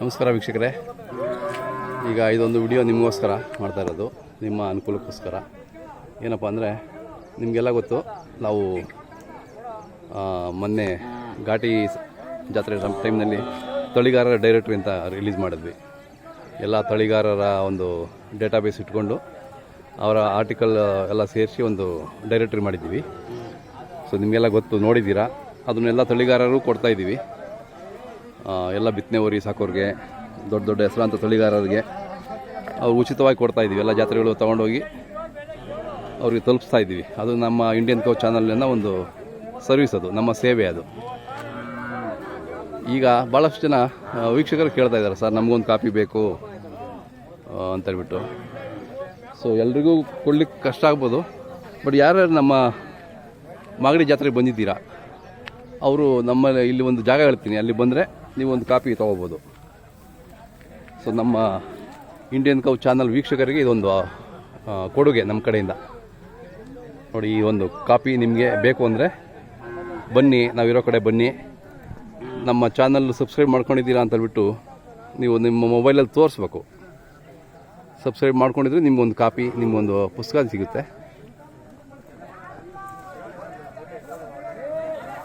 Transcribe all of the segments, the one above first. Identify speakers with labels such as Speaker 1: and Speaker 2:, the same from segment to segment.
Speaker 1: ನಮಸ್ಕಾರ ವೀಕ್ಷಕರೇ. ಈಗ ಇದೊಂದು ವಿಡಿಯೋ ನಿಮಗೋಸ್ಕರ ಮಾಡ್ತಾ ಇರೋದು ನಿಮ್ಮ ಅನುಕೂಲಕ್ಕೋಸ್ಕರ. ಏನಪ್ಪ ಅಂದರೆ ನಿಮಗೆಲ್ಲ ಗೊತ್ತು ನಾವು ಮೊನ್ನೆ ಘಾಟಿ ಜಾತ್ರೆ ಟೈಮ್ನಲ್ಲಿ ತಳಿಗಾರರ ಡೈರೆಕ್ಟ್ರಿ ಅಂತ ರಿಲೀಸ್ ಮಾಡಿದ್ವಿ. ಎಲ್ಲ ತಳಿಗಾರರ ಒಂದು ಡೇಟಾಬೇಸ್ ಇಟ್ಕೊಂಡು ಅವರ ಆರ್ಟಿಕಲ್ ಎಲ್ಲ ಸೇರಿಸಿ ಒಂದು ಡೈರೆಕ್ಟ್ರಿ ಮಾಡಿದ್ದೀವಿ. ಸೊ ನಿಮಗೆಲ್ಲ ಗೊತ್ತು ನೋಡಿದ್ದೀರಾ? ಅದನ್ನೆಲ್ಲ ತಳಿಗಾರರು ಕೊಡ್ತಾ ಇದ್ದೀವಿ. ಆ, ಎಲ್ಲ ಬಿತ್ತನೆ ಹೊರಿ ಸಾಕೋರಿಗೆ, ದೊಡ್ಡ ದೊಡ್ಡ ಹೆಸರಾಂತ ತಳಿಗಾರರಿಗೆ ಅವ್ರು ಉಚಿತವಾಗಿ ಕೊಡ್ತಾ ಇದ್ದೀವಿ ಎಲ್ಲ ಜಾತ್ರೆಗಳು ತೊಗೊಂಡೋಗಿ ಅವ್ರಿಗೆ ತಲುಪಿಸ್ತಾ ಇದ್ದೀವಿ ಅದು ನಮ್ಮ ಇಂಡಿಯನ್ ಕೋ ಚಾನಲ್ನ ಒಂದು ಸರ್ವಿಸ್ ಅದು, ನಮ್ಮ ಸೇವೆ ಅದು. ಈಗ ಭಾಳಷ್ಟು ಜನ ವೀಕ್ಷಕರು ಕೇಳ್ತಾ ಇದ್ದಾರೆ, ಸರ್, ನಮಗೊಂದು ಕಾಪಿ ಬೇಕು. ಅಂತೇಳ್ಬಿಟ್ಟು ಸೊ ಎಲ್ರಿಗೂ ಕೊಡ್ಲಿಕ್ಕೆ ಕಷ್ಟ ಆಗ್ಬೋದು. ಬಟ್ ಯಾರ್ಯಾರು ನಮ್ಮ ಮಾಗಡಿ ಜಾತ್ರೆಗೆ ಬಂದಿದ್ದೀರಾ, ಅವರು ನಮ್ಮ ಇಲ್ಲಿ ಒಂದು ಜಾಗ ಹೇಳ್ತೀನಿ. ಅಲ್ಲಿ ಬಂದರೆ ನೀವು ಒಂದು ಕಾಪಿ ತೊಗೋಬೋದು. ಸೊ ನಮ್ಮ ಇಂಡಿಯನ್ ಕೌ ಚಾನಲ್ ವೀಕ್ಷಕರಿಗೆ ಇದೊಂದು ಕೊಡುಗೆ ನಮ್ಮ ಕಡೆಯಿಂದ. ನೋಡಿ, ಈ ಒಂದು ಕಾಪಿ ನಿಮಗೆ ಬೇಕು ಅಂದರೆ ಬನ್ನಿ, ನಾವಿರೋ ಕಡೆ ಬನ್ನಿ. ನಮ್ಮ ಚಾನಲ್ ಸಬ್ಸ್ಕ್ರೈಬ್ ಮಾಡ್ಕೊಂಡಿದ್ದೀರಾ ಅಂತೇಳ್ಬಿಟ್ಟು ನೀವು ನಿಮ್ಮ ಮೊಬೈಲಲ್ಲಿ ತೋರಿಸ್ಬೇಕು. ಸಬ್ಸ್ಕ್ರೈಬ್ ಮಾಡ್ಕೊಂಡಿದ್ರೆ ನಿಮ್ಗೊಂದು ಕಾಪಿ, ನಿಮ್ಗೊಂದು ಪುಸ್ತಕ ಸಿಗುತ್ತೆ.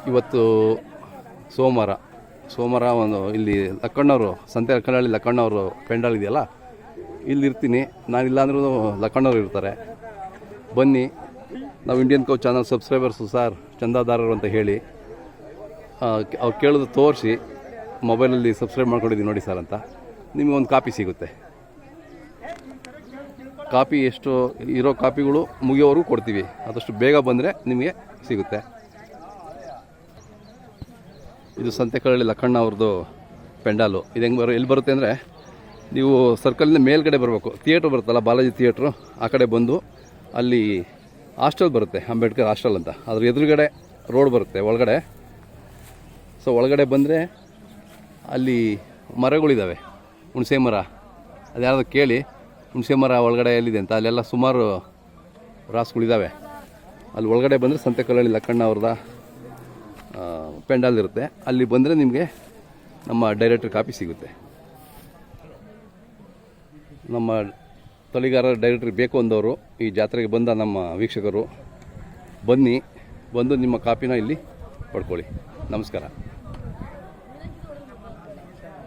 Speaker 1: ಇವತ್ತು ಸೋಮವಾರ. ಸೋಮವಾರ ಒಂದು ಇಲ್ಲಿ ಲಕ್ಕಣ್ಣವರು ಸಂತೆ ಲಕ್ಕಣ್ಣಹಳ್ಳಿ ಲಕ್ಕಣ್ಣವರು ಪೆಂಡಾಲ್ ಇದೆಯಲ್ಲ, ಇಲ್ಲಿ ಇರ್ತೀನಿ. ನಾನು ಇಲ್ಲಾಂದ್ರೂ ಲಕ್ಕಣ್ಣವ್ರು ಇರ್ತಾರೆ. ಬನ್ನಿ. ನಾವು Indian cow channel subscribers sir, ಚಂದಾದಾರರು ಅಂತ ಹೇಳಿ ಅವ್ರು ಕೇಳೋದು ತೋರಿಸಿ, ಮೊಬೈಲಲ್ಲಿ ಸಬ್ಸ್ಕ್ರೈಬ್ ಮಾಡ್ಕೊಂಡಿದ್ದೀನಿ ನೋಡಿ ಸರ್ ಅಂತ. ನಿಮಗೆ ಒಂದು ಕಾಪಿ ಸಿಗುತ್ತೆ. ಕಾಪಿ ಎಷ್ಟು, ಇರೋ ಕಾಪಿಗಳು ಮುಗಿಯೋವರೆಗೂ ಕೊಡ್ತೀವಿ. ಆದಷ್ಟು ಬೇಗ ಬಂದರೆ ನಿಮಗೆ ಸಿಗುತ್ತೆ. ಇದು ಸಂತೆಕಳ್ಳಿ ಲಕ್ಕಣ್ಣ ಅವ್ರದ್ದು ಪೆಂಡಾಲು. ಇದು ಹೆಂಗೆ ಬರೋ, ಎಲ್ಲಿ ಬರುತ್ತೆ ಅಂದರೆ, ನೀವು ಸರ್ಕಲಿಂದ ಮೇಲ್ಗಡೆ ಬರಬೇಕು. ಥಿಯೇಟ್ರ್ ಬರುತ್ತಲ್ಲ, ಬಾಲಾಜಿ ಥಿಯೇಟ್ರು ಆ ಕಡೆ ಬಂದು ಅಲ್ಲಿ ಹಾಸ್ಟೆಲ್ ಬರುತ್ತೆ, ಅಂಬೇಡ್ಕರ್ ಹಾಸ್ಟೆಲ್ ಅಂತ. ಅದ್ರ ಎದುರುಗಡೆ ರೋಡ್ ಬರುತ್ತೆ, ಒಳಗಡೆ. ಸೊ ಒಳಗಡೆ ಬಂದರೆ ಅಲ್ಲಿ ಮರಗಳಿದ್ದಾವೆ ಹುಣಸೆ ಮರ. ಅದ್ಯಾರು ಕೇಳಿ, ಹುಣಸೆ ಮರ ಒಳಗಡೆ ಎಲ್ಲಿದೆ ಅಂತ, ಅಲ್ಲೆಲ್ಲ ಸುಮಾರು ರಾಸುಗಳಿದ್ದಾವೆ ಅಲ್ಲಿ ಒಳಗಡೆ ಬಂದರೆ ಸಂತೆಕಲ್ಲಳ್ಳಿ ಲಕ್ಕಣ್ಣ ಅವ್ರದ ಪೆಂಡಾಲ್ ಇರುತ್ತೆ. ಅಲ್ಲಿ ಬಂದರೆ ನಿಮಗೆ ನಮ್ಮ ಡೈರೆಕ್ಟ್ರ್ ಕಾಪಿ ಸಿಗುತ್ತೆ. ನಮ್ಮ ತೊಲಿಗಾರ ಡೈರೆಕ್ಟ್ರ್ ಬೇಕು ಅಂದವರು, ಈ ಜಾತ್ರೆಗೆ ಬಂದ ನಮ್ಮ ವೀಕ್ಷಕರು, ಬನ್ನಿ, ಬಂದು ನಿಮ್ಮ ಕಾಪಿನ ಇಲ್ಲಿ ಪಡ್ಕೊಳ್ಳಿ. ನಮಸ್ಕಾರ.